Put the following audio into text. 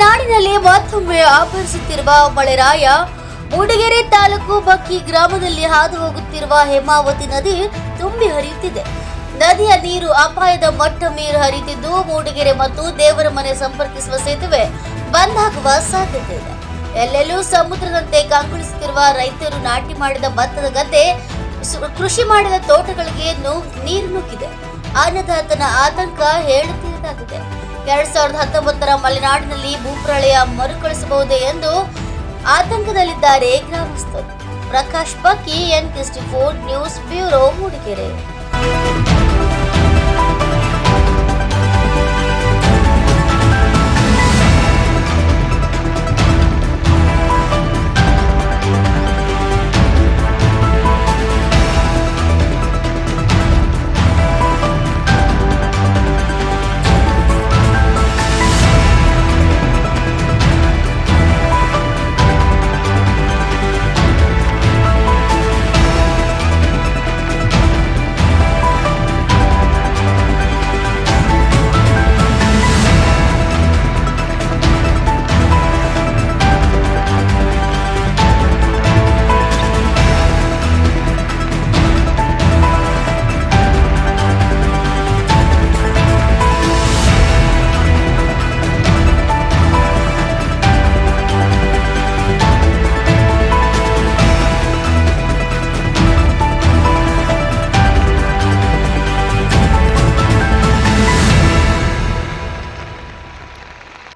ಮಲೆನಾಡಿನಲ್ಲಿ ಮತ್ತೊಮ್ಮೆ ಆಭರಿಸುತ್ತಿರುವ ಮಳೆರಾಯ, ಮೂಡಿಗೆರೆ ತಾಲೂಕು ಬಕ್ಕಿ ಗ್ರಾಮದಲ್ಲಿ ಹಾದು ಹೋಗುತ್ತಿರುವ ಹೇಮಾವತಿ ನದಿ ತುಂಬಿ ಹರಿಯುತ್ತಿದೆ. ನದಿಯ ನೀರು ಅಪಾಯದ ಮಟ್ಟ ಮೀರಿ ಹರಿಯುತ್ತಿದ್ದು, ಮೂಡಿಗೆರೆ ಮತ್ತು ದೇವರ ಮನೆ ಸಂಪರ್ಕಿಸುವ ಸೇತುವೆ ಬಂದಾಗುವ ಸಾಧ್ಯತೆ ಇದೆ. ಎಲ್ಲೆಲ್ಲೂ ಸಮುದ್ರದಂತೆ ಕಂಗೊಳಿಸುತ್ತಿರುವ ರೈತರು ನಾಟಿ ಮಾಡಿದ ಭತ್ತದ ಗದ್ದೆ ಕೃಷಿ ಮಾಡಿದ ತೋಟಗಳಿಗೆ ನೀರು ನುಗ್ಗಿದೆ. ಅನ್ನದಾತನ ಆತಂಕ ಹೇಳುತ್ತಿದ್ದಾಗಿದೆ ಎರಡ್ ಸಾವಿರದ ಹತ್ತೊಂಬತ್ತರ ಮಲೆನಾಡಿನಲ್ಲಿ ಭೂಪ್ರಳಯ ಮರುಕಳಿಸಬಹುದೇ ಎಂದು ಆತಂಕದಲ್ಲಿದ್ದಾರೆ ಗ್ರಾಮಸ್ಥರು. Prakash Bakki N four news bureau Mudigere.